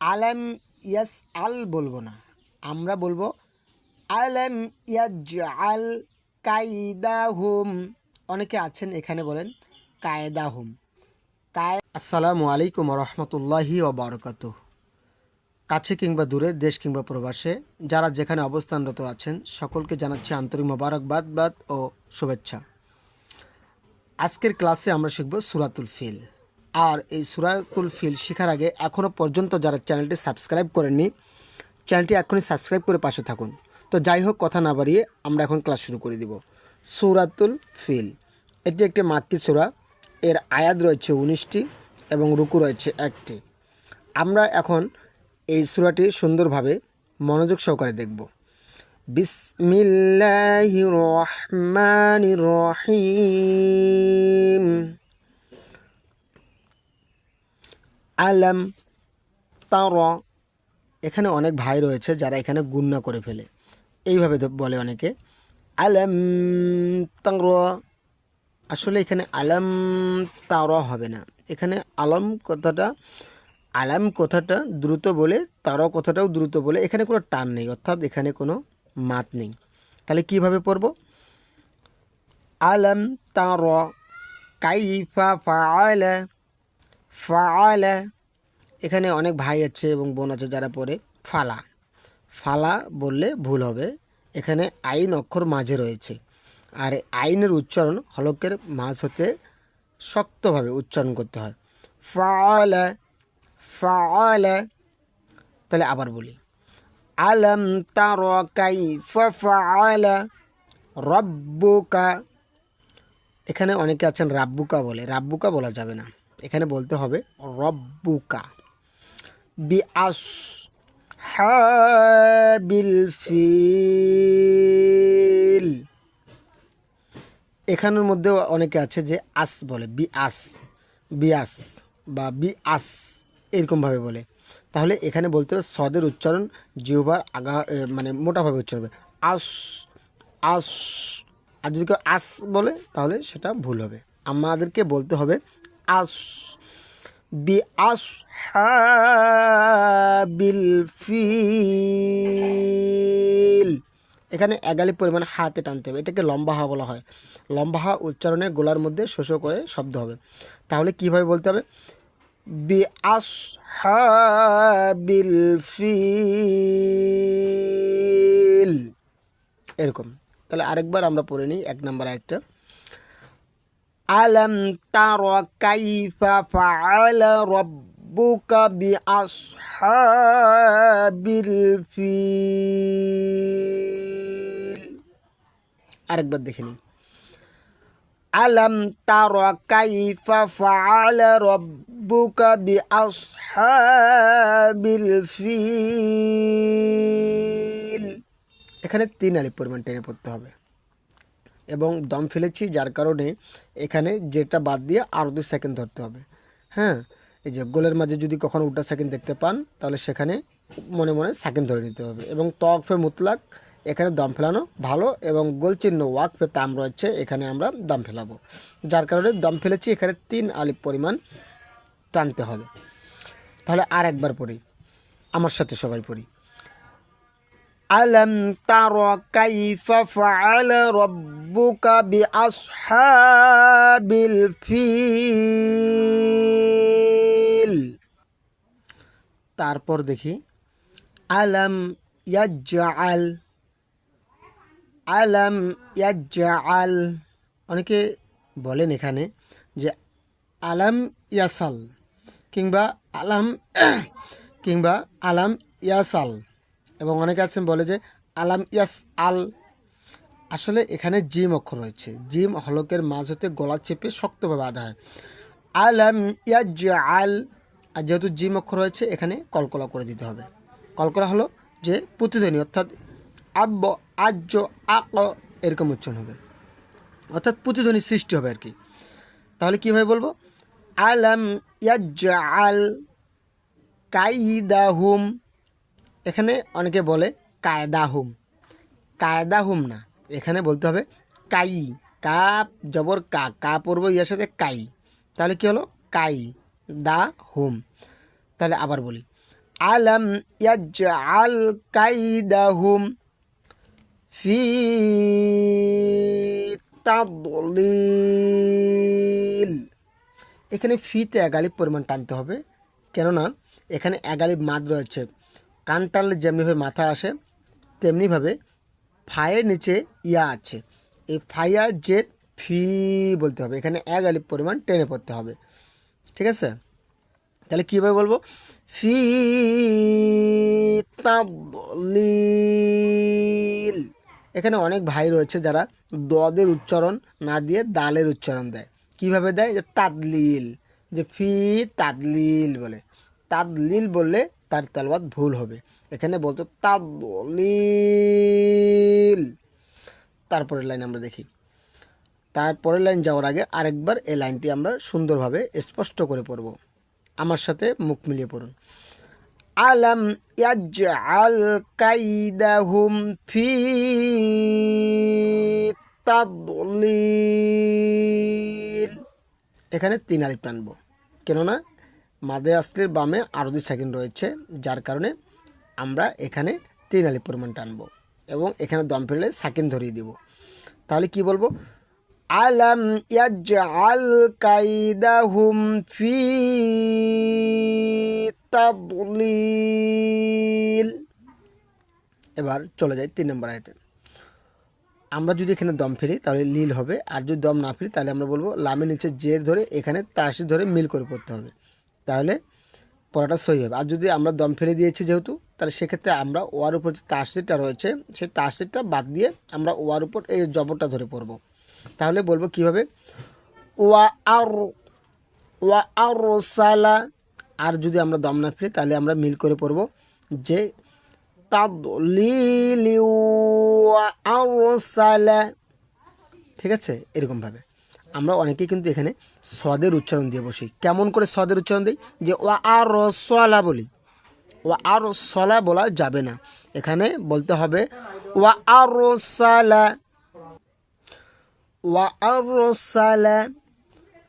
আলাম ইয়াস আল বলব না। আমরা বলব আলাম ইয়াজ আল কায়দাহুম। অনেকে আছেন এখানে বলেন কায়দাহুম। কায় আসসালামু আলাইকুম রহমতুল্লাহি বারকাত কাছে কিংবা দূরে, দেশ কিংবা প্রবাসে, যারা যেখানে অবস্থানরত আছেন, সকলকে জানাচ্ছি আন্তরিক মোবারকবাদ বাদ ও শুভেচ্ছা। আজকের ক্লাসে আমরা শিখব সুরাতুল ফিল। আর এই সুরাতুল ফিল শেখার আগে এখনও পর্যন্ত যারা চ্যানেলটি সাবস্ক্রাইব করেননি, চ্যানেলটি এখনই সাবস্ক্রাইব করে পাশে থাকুন। তো যাই হোক, কথা না বাড়িয়ে আমরা এখন ক্লাস শুরু করে দিব। সুরাতুল ফিল, এটি একটি মাক্কি সুরা। এর আয়াত রয়েছে উনিশটি এবং রুকু রয়েছে একটি। আমরা এখন এই সুরাটি সুন্দরভাবে মনোযোগ সহকারে দেখব। বিসমিল্লাহির রহমানির রহিম। আলাম তার এখানে অনেক ভাই রয়েছে যারা এখানে গুন্না করে ফেলে। এইভাবে বলে অনেকে। আলাম তার আসলে এখানে আলাম তার হবে না। এখানে আলম কথাটা, আলাম কথাটা দ্রুত বলে, তার কথাটাও দ্রুত বলে। এখানে কোনো টান নেই, অর্থাৎ এখানে কোনো মাত নেই। তাহলে কীভাবে পড়ব? আলাম তার কাইফা ফাআলা ফাআলা, এখানে অনেক ভাই আছে এবং বোন আছে যারা পড়ে ফালা। ফালা বললে ভুল হবে। এখানে আইন অক্ষর মাঝে রয়েছে। আর আইনের উচ্চারণ হলকের মাঝ হতে শক্তভাবে উচ্চারণ করতে হয়। ফাআলা ফাআলা, তাহলে আবার বলি। আলম তার রব্বুকা। এখানে অনেকে আছেন রাব্বুকা বলে। রাব্বুকা বলা যাবে না। এখানে বলতে হবে রব্বুকা। বি আস হাবিল ফিল। এখানের মধ্যেও অনেকে আছে যে আস বলে বি আস বিয়াস বা বি আস এরকমভাবে বলে। তাহলে এখানে বলতে হবে সদের উচ্চারণ জিহবার আগা মানে মোটাভাবে উচ্চারণ হবে। আস আস। আর যদি কেউ আস বলে, তাহলে সেটা ভুল হবে। আমাদেরকে বলতে হবে আস বি আস বিল ফিল এখানে এগালি পরিমাণ হাতে টানতে হবে। এটাকে লম্বা হা বলা হয়। লম্বা হা উচ্চারণে গোলার মধ্যে শোষো করে শব্দ হবে। তাহলে কীভাবে বলতে হবে? বি আস ফিল এরকম। তাহলে আরেকবার আমরা পড়ে নিই এক নম্বর আয়টা আলম তার কাইফা ফাআলা রব্বুকা বিআসহাবিল ফিল আরেকবার দেখে নিই আলম তার কাইফা ফাআলা রব্বুকা বিআসহাবিল ফিল এখানে তিন আলিফ পরিমাণ টেনে পড়তে হবে। এবং দম ফেলেছি, যার কারণে এখানে যেটা বাদ দিয়ে আরও দুই সেকেন্ড ধরতে হবে। হ্যাঁ এই যে গোলের মাঝে যদি কখনও উল্টা সেকেন্ড দেখতে পান, তাহলে সেখানে মনে মনে সেকেন্ড ধরে নিতে হবে। এবং তকফে মুতলাক, এখানে দম ফেলানো ভালো এবং গোল চিহ্ন ওয়াকফে তাম রয়েছে, এখানে আমরা দম ফেলাবো। যার কারণে দম ফেলেছি, এখানে তিন আলিপ পরিমাণ টানতে হবে। তাহলে আর একবার পড়ি, আমার সাথে সবাই পড়ি। আলম তার কাইফা ফাআল রব্ব রব্বুকা বি আসহাবিল ফিল তারপর দেখি, আলম ইয়াজ্জাল আলম ইয়াজ্জাল। অনেকে বলেন এখানে যে আলম ইয়াসাল কিংবা আলাম কিংবা আলাম ইয়াসাল। এবং অনেকে আছেন বলে যে আলাম ইয়াস আল আসলে এখানে জিম অক্ষর রয়েছে। জিম হলকের মাঝ হতে গলা চেপে শক্তভাবে আধা হয়। আলাম ইয়াজ আল আর যেহেতু জিম অক্ষর রয়েছে, এখানে কলকলা করে দিতে হবে। কলকলা হলো যে প্রতিধ্বনি, অর্থাৎ আব্য আজ্য আক, এরকম উচ্চারণ হবে। অর্থাৎ প্রতিধ্বনি সৃষ্টি হবে আর কি তাহলে কীভাবে বলব? আলাম ইয়াজ আল কাইদাহুম, এখানে অনেকে বলে কায়দাহুম। কায়দাহুম না। এখানে বলতে হবে কাই কা জবর কা কা পড়ব ইয়ার সাথে কাই। তাহলে কি হলো? কাই, দা, হুম। তাহলে আবার বলি। আলম ইয়াজআল কাইদাহুম ফি তাদলিল। এখানে ফিতে এগালিব পরিমাণ টানতে হবে, কেননা এখানে এগালিব মাদ রয়েছে। কান টানলে যেমনিভাবে মাথা আসে, তেমনিভাবে ফায়ের নিচে ইয়া আছে। এই ফাইয়া জেড ফি বলতে হবে। এখানে এক আলিফ পরিমাণ টেনে পড়তে হবে। ঠিক আছে? তাহলে কীভাবে বলব? ফি তাদলিল এখানে অনেক ভাই রয়েছে যারা দদের উচ্চারণ না দিয়ে দালের উচ্চারণ দেয়। কীভাবে দেয়? যে তাদলিল। যে ফি তাদলিল বলে। তাদলিল বললে তার তেলবাদ ভুল হবে। এখানে বলতো তাদলিল তারপরের লাইন আমরা দেখি। তারপরের লাইন যাওয়ার আগে আরেকবার এই লাইনটি আমরা সুন্দরভাবে স্পষ্ট করে পড়ব। আমার সাথে মুখ মিলিয়ে পড়ুন। আলম ইয়াজআল কাইদাহুম ফি তাদলিল এখানে তিন আলিফ টানবো। কেননা মাদে আসলির বামে আরও দুই সেকেন্ড রয়েছে, যার কারণে আমরা এখানে তিন আলিফ পরিমাণ টানবো এবং এখানে দম ফেললে সাকিন ধরিয়ে দিব। তাহলে কি বলব? আলম ইয়াজআল কাইদাহুম ফি এবার চলে যাই তিন নম্বর আয়তে। আমরা যদি এখানে দম ফেলি, তাহলে লীল হবে। আর যদি দম না ফেলি, তাহলে আমরা বলব, লামের নিচে জের ধরে এখানে তাসি ধরে মিল করে পড়তে হবে। তাহলে পড়াটা সহি হবে। আর যদি আমরা দম ফেলে দিয়েছি যেহেতু, তাহলে সেক্ষেত্রে আমরা ওয়ার উপর যে তাসিরটা রয়েছে, সেই তাসিরটা বাদ দিয়ে আমরা ওয়ার উপর এই জবরটা ধরে পড়ব। তাহলে বলব কীভাবে? ওয়া আর ওয়া আর সালা, আর যদি আমরা দম না ফেলি, তাহলে আমরা মিল করে পড়ব যে তাদলিলি ওয়া আর সালা। ঠিক আছে? এরকমভাবে। আমরা অনেকেই কিন্তু এখানে সদের উচ্চারণ দিয়ে বসি। কেমন করে সদের উচ্চারণ দিই? যে ওয়া আর রসলা বলি। ওয়া আর সলা বলা যাবে না। এখানে বলতে হবে, ওয়া আর সালা ওয়া আর সালা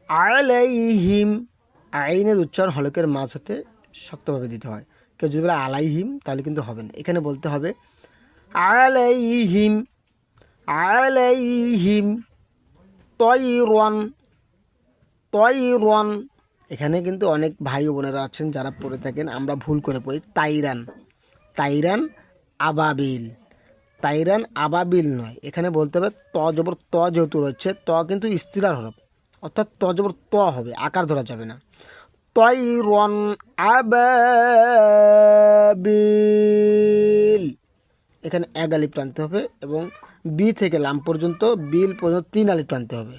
আলাইহিম। আইনের উচ্চারণ হলকের মাঝ হতে শক্তভাবে দিতে হয়। কেউ যদি বলে আলাইহিম, তাহলে কিন্তু হবে না। এখানে বলতে হবে, আলাইহিম আলাইহিম। তৈরন তৈরন এখানে কিন্তু অনেক ভাই বোনেরা আছেন যারা পড়ে থাকেন। আমরা ভুল করে পড়ি। তাইরান তাইরান আবাবিল। তাইরান আবাবিল নয়। এখানে বলতে হবে ত জবর ত যেহেতু রয়েছে, ত কিন্তু স্থিরার হরফ। অর্থাৎ ত জবর ত হবে, আকার ধরা যাবে না। তৈরন আবাবিল। এখানে এক টানতে হবে এবং বি থেকে লাম পর্যন্ত, বিল পর্যন্ত তিন আলিফ টানতে হবে।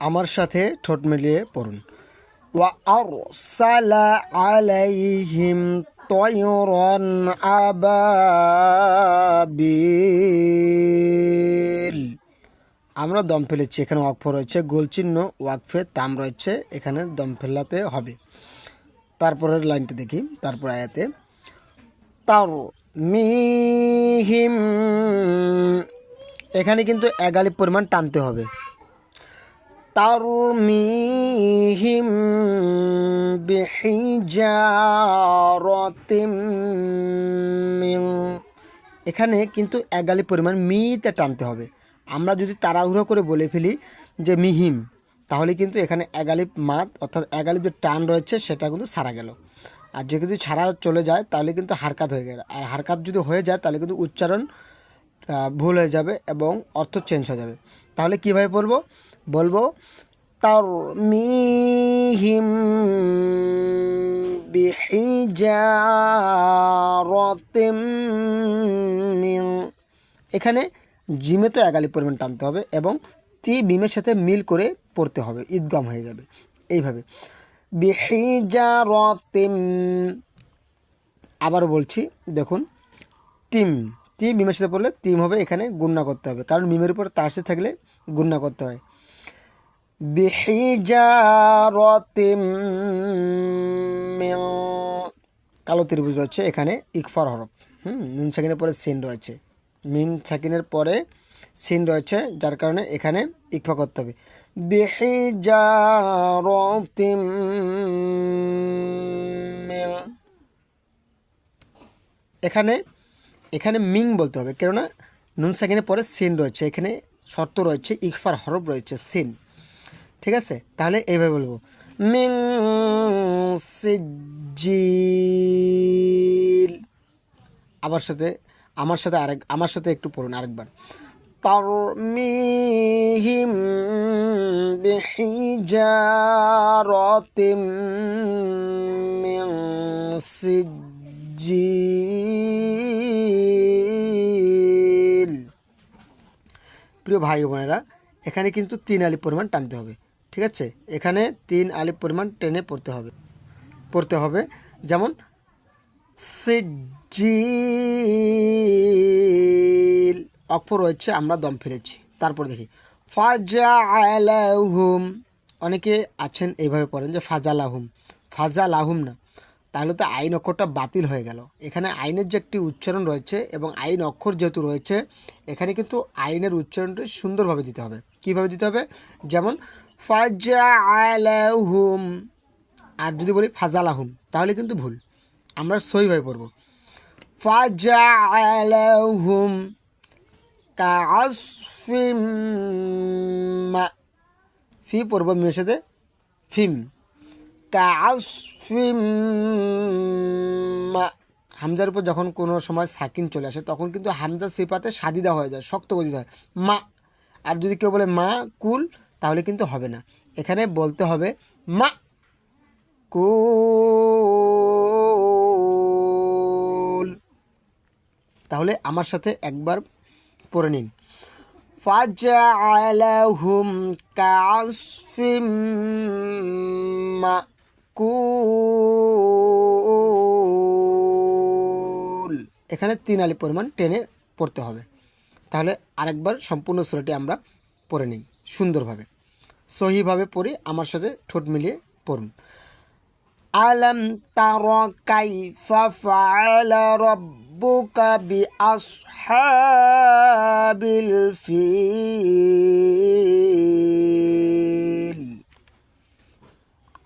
আমার সাথে ঠোঁট মিলিয়ে পড়ুন। ওয়া আলাইহিম তয়রন আবাবিল। আমরা দম ফেলেছি, এখানে ওয়াকফ রয়েছে গোলচিহ্ন ওয়াকফে তাম রয়েছে, এখানে দম ফেলাতে হবে। তারপরের লাইনটি দেখি, তারপর আয়াতে, তার মিহিম এখানে কিন্তু এগালি পরিমাণ টানতে হবে। তার মিহিম এখানে কিন্তু এগালি পরিমাণ মিতে টানতে হবে। আমরা যদি তাড়াহুড়ো করে বলে ফেলি যে মিহিম, তাহলে কিন্তু এখানে এগালিপ মাত অর্থাৎ এগালিপ যে টান রয়েছে সেটা কিন্তু সারা গেল। আর যে যদি ছাড়া চলে যায়, তাহলে কিন্তু হারকাত হয়ে গেল। আর হারকাত যদি হয়ে যায়, তাহলে কিন্তু উচ্চারণ ভুল হয়ে যাবে এবং অর্থ চেঞ্জ হয়ে যাবে। তাহলে কীভাবে বলব? বলব তার মিহিম এখানে জিমে তো এগালি পরিমাণ টানতে হবে এবং তি বিমের সাথে মিল করে পড়তে হবে, ঈদগম হয়ে যাবে। এইভাবে। বিহিজারতিম, আবারও বলছি, দেখুন, তিম। তি মিমের সাথে পড়লে তিম হবে, এখানে গুণনা করতে হবে। কারণ মিমের উপর তাসে থাকলে গুণনা করতে হয়। মিন কালো ত্রিভুজ রয়েছে, এখানে ইকফার হরফ। হুম, নুন সাকিনের পরে সিন রয়েছে। মিন সাকিনের পরে সিন রয়েছে, যার কারণে এখানে ইকফা করতে হবে। মিন। এখানে এখানে মিং বলতে হবে, কেননা নুন সাকিনের পরে সিন রয়েছে, এখানে শর্ত রয়েছে ইকফার হরফ রয়েছে সিন। ঠিক আছে? তাহলে এইভাবে বলব। মিং সিজিল আবার সাথে, আমার সাথে আরেক, আমার সাথে একটু পড়ুন আরেকবার। তরমিহিম বিহিজারাতিম মিন সিজিল প্রিয় ভাই বোনেরা, এখানে কিন্তু তিন আলিফ পরিমাণ টানতে হবে, ঠিক আছে? এখানে তিন আলিফ পরিমাণ টেনে পড়তে হবে পড়তে হবে। যেমন, সিজিল। অক্ষর রয়েছে, আমরা দম ফেলেছি। তারপর দেখি ফাজা আলাহুম অনেকে আছেন, এইভাবে পড়েন যে ফাজা লাহুম ফাজা লাহুম না। তাহলে তো আইন অক্ষরটা বাতিল হয়ে গেল। এখানে আইনের যে একটি উচ্চারণ রয়েছে এবং আইন অক্ষর যেহেতু রয়েছে, এখানে কিন্তু আইনের উচ্চারণটা সুন্দরভাবে দিতে হবে। কীভাবে দিতে হবে? যেমন ফাজা আলাহুম আর যদি বলি ফাজালাহুম, তাহলে কিন্তু ভুল। আমরা সইভাবে পড়ব। ফাজা আলাহুম ফি পড়ব মেয়ের সাথে ফিম। মা। হামজার উপর যখন কোনো সময় সাকিন চলে আসে, তখন কিন্তু হামজা সিপাতে সাদিদা হয়ে যায়, শক্ত দিতে হয়। মা। আর যদি কেউ বলে মা, কুল, তাহলে কিন্তু হবে না। এখানে বলতে হবে মা। কুল। তাহলে আমার সাথে একবার পড়ে নিন। ফাজআলাহুম কাসফিম মাকুল এখানে তিন আলি পরিমাণ টেনে পড়তে হবে। তাহলে আরেকবার সম্পূর্ণ সুরাটি আমরা পড়ে নিই সুন্দরভাবে। সহিভাবে পড়ি আমার সাথে ঠোঁট মিলিয়ে পড়ুন। আলম তার কাইফা ফাআলা রাব্বুকা বিআসহাবিল ফিল।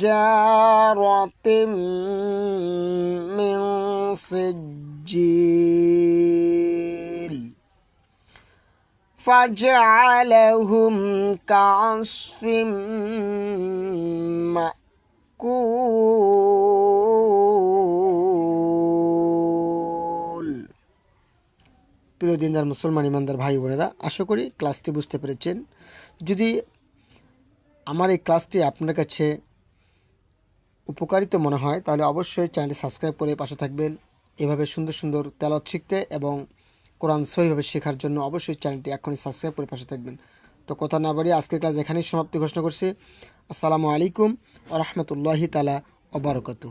بحجارة من سجيل فجعلهم كعصف مأكول প্রিয় দিনদার মুসলমান ইমানদার ভাই বোনেরা আশা করি ক্লাসটি বুঝতে পেরেছেন যদি আমার এই ক্লাসটি আপনার কাছে উপকারিত মনে হয়, তাহলে অবশ্যই চ্যানেলটি সাবস্ক্রাইব করে পাশে থাকবেন। এভাবে সুন্দর সুন্দর তেলত শিখতে এবং কোরআন সহিভাবে শেখার জন্য অবশ্যই চ্যানেলটি এখনই সাবস্ক্রাইব করে পাশে থাকবেন। তো কথা না বাড়িয়ে আজকের ক্লাস এখানেই সমাপ্তি ঘোষণা করছি। আসসালামু আলাইকুম আ রহমতুল্লাহি তালা ওবরকাতু